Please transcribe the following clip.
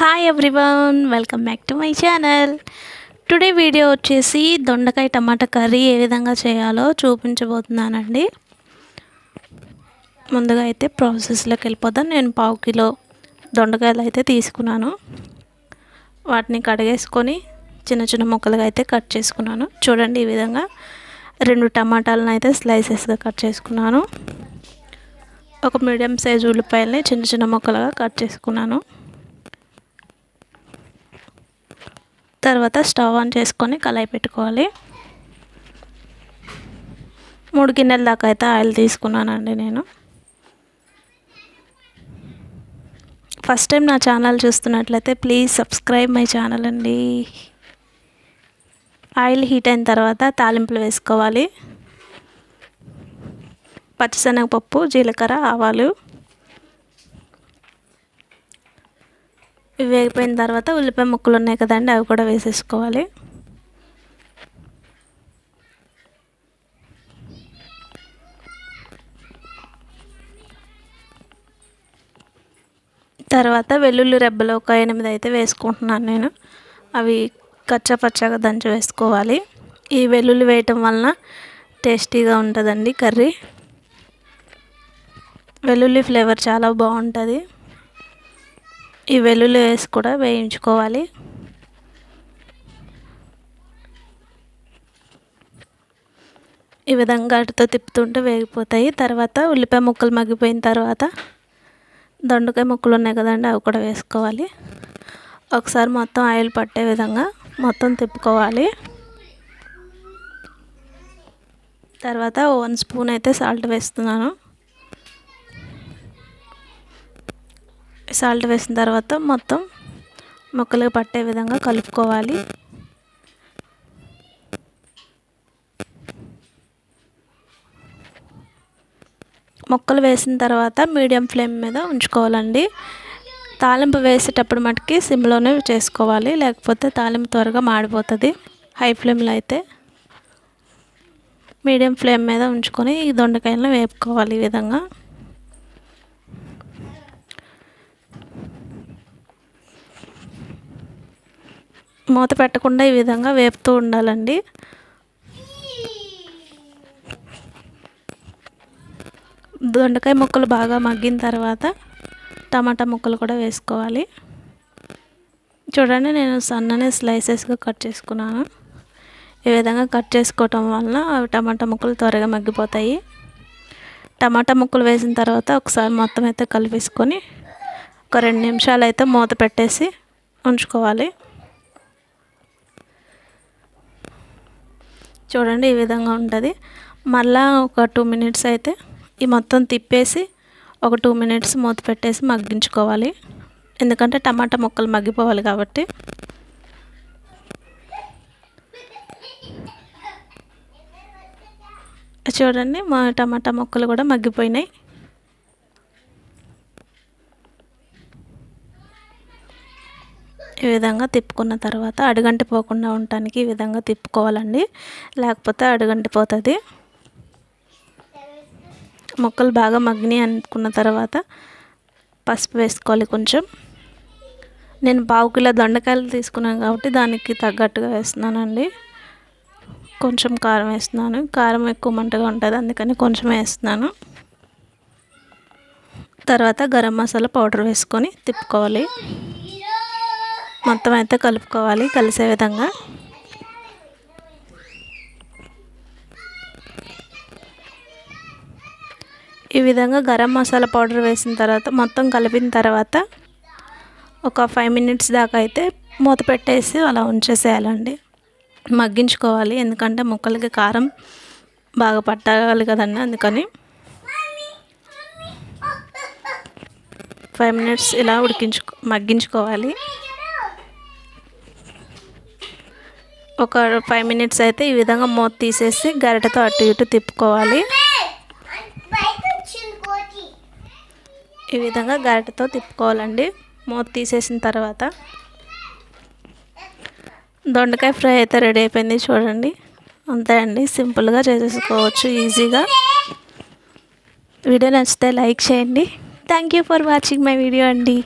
Hi everyone welcome back to my channel today video వచ్చేసి దొండకాయ టమాటా curry ఏ విధంగా చేయాలో చూపించబోతున్నానండి. ముందుగా అయితే ప్రాసెస్లోకి వెళ్ళిపోదాం. నేను పావు కిలో దొండకాయలు అయితే తీసుకున్నాను. వాటిని కడిగేసుకొని చిన్న చిన్న ముక్కలుగా అయితే కట్ చేసుకున్నాను. చూడండి ఈ విధంగా రెండు టమాటాలను అయితే స్లైసెస్గా కట్ చేసుకున్నాను. ఒక మీడియం సైజు ఉల్లిపాయలని చిన్న చిన్న ముక్కలుగా కట్ చేసుకున్నాను. తర్వాత స్టవ్ ఆన్ చేసుకొని కళాయి పెట్టుకోవాలి. మూడు గిన్నెల దాకా అయితే ఆయిల్ తీసుకున్నానండి నేను. ఫస్ట్ టైం నా ఛానల్ చూస్తున్నట్లయితే ప్లీజ్ సబ్స్క్రైబ్ మై ఛానల్ అండి. ఆయిల్ హీట్ అయిన తర్వాత తాలింపులు వేసుకోవాలి. పచ్చిశనగపప్పు జీలకర్ర ఆవాలు. ఇవి వేగిపోయిన తర్వాత ఉల్లిపాయ ముక్కలు ఉన్నాయి కదండి అవి కూడా వేసేసుకోవాలి. తర్వాత వెల్లుల్లి రెబ్బలు ఒక ఎనిమిది అయితే వేసుకుంటున్నాను నేను. అవి కచ్చా పచ్చగా దంచి వేసుకోవాలి. ఈ వెల్లుల్లి వేయటం వలన టేస్టీగా ఉంటుందండి కర్రీ. వెల్లుల్లి ఫ్లేవర్ చాలా బాగుంటుంది. ఈ వెల్లుల్లి వేసి కూడా వేయించుకోవాలి. ఈ విధంగా అటుతో తిప్పుతుంటే వేగిపోతాయి. తర్వాత ఉల్లిపాయ ముక్కలు మగ్గిపోయిన తర్వాత దొండకాయ ముక్కలు ఉన్నాయి కదండి అవి కూడా వేసుకోవాలి. ఒకసారి మొత్తం ఆయిల్ పట్టే విధంగా మొత్తం తిప్పుకోవాలి. తర్వాత వన్ స్పూన్ అయితే సాల్ట్ వేస్తున్నాను. సాల్ట్ వేసిన తర్వాత మొత్తం ముక్కలుగా పట్టే విధంగా కలుపుకోవాలి. ముక్కలు వేసిన తర్వాత మీడియం ఫ్లేమ్ మీద ఉంచుకోవాలండి. తాలింపు వేసేటప్పుడు మటుకి సిమ్లోనే చేసుకోవాలి లేకపోతే తాలింపు త్వరగా మాడిపోతుంది. హై ఫ్లేమ్లో అయితే మీడియం ఫ్లేమ్ మీద ఉంచుకొని ఈ దొండకాయలను వేపుకోవాలి ఈ విధంగా. మూత పెట్టకుండా ఈ విధంగా వేపుతూ ఉండాలండి. దొండకాయ ముక్కలు బాగా మగ్గిన తర్వాత టమాటా ముక్కలు కూడా వేసుకోవాలి. చూడండి నేను సన్ననే స్లైసెస్గా కట్ చేసుకున్నాను. ఈ విధంగా కట్ చేసుకోవటం వలన అవి టమాటా ముక్కలు త్వరగా మగ్గిపోతాయి. టమాటా ముక్కలు వేసిన తర్వాత ఒకసారి మొత్తం అయితే కలిపేసుకొని ఒక రెండు నిమిషాలు అయితే మూత పెట్టేసి ఉంచుకోవాలి. చూడండి ఈ విధంగా ఉంటుంది. మళ్ళా ఒక టూ మినిట్స్ అయితే ఈ మొత్తం తిప్పేసి ఒక టూ మినిట్స్ మూత పెట్టేసి మగ్గించుకోవాలి. ఎందుకంటే టమాటా ముక్కలు మగ్గిపోవాలి కాబట్టి. చూడండి మా టమాటా ముక్కలు కూడా మగ్గిపోయినాయి. ఈ విధంగా తిప్పుకున్న తర్వాత అడుగంటి పోకుండా ఉండటానికి ఈ విధంగా తిప్పుకోవాలండి. లేకపోతే అడుగంటి పోతుంది. మొక్కలు బాగా మగ్గినాయి అనుకున్న తర్వాత పసుపు వేసుకోవాలి కొంచెం. నేను పావు కిలో దొండకాయలు తీసుకున్నాను కాబట్టి దానికి తగ్గట్టుగా వేస్తున్నానండి. కొంచెం కారం వేస్తున్నాను. కారం ఎక్కువ మంటగా ఉంటుంది అందుకని కొంచెం వేస్తున్నాను. తర్వాత గరం మసాలా పౌడర్ వేసుకొని తిప్పుకోవాలి. మొత్తం అయితే కలుపుకోవాలి కలిసే విధంగా. ఈ విధంగా గరం మసాలా పౌడర్ వేసిన తర్వాత మొత్తం కలిపిన తర్వాత ఒక ఫైవ్ మినిట్స్ దాకా అయితే మూత పెట్టేసి అలా ఉంచేసేయాలండి. మగ్గించుకోవాలి ఎందుకంటే ముక్కలకి కారం బాగా పట్టాలి కదండి అందుకని. ఫైవ్ మినిట్స్ ఇలా ఉడికించుకో మగ్గించుకోవాలి. ఒక ఫైవ్ మినిట్స్ అయితే ఈ విధంగా మూత తీసేసి గరిటతో అటు ఇటు తిప్పుకోవాలి. ఈ విధంగా గరిటతో తిప్పుకోవాలండి. మూత తీసేసిన తర్వాత దొండకాయ ఫ్రై అయితే రెడీ అయిపోయింది చూడండి. అంతే అండి. సింపుల్గా చేసేసుకోవచ్చు ఈజీగా. వీడియో నచ్చితే లైక్ చేయండి. Thank you for watching my video అండి.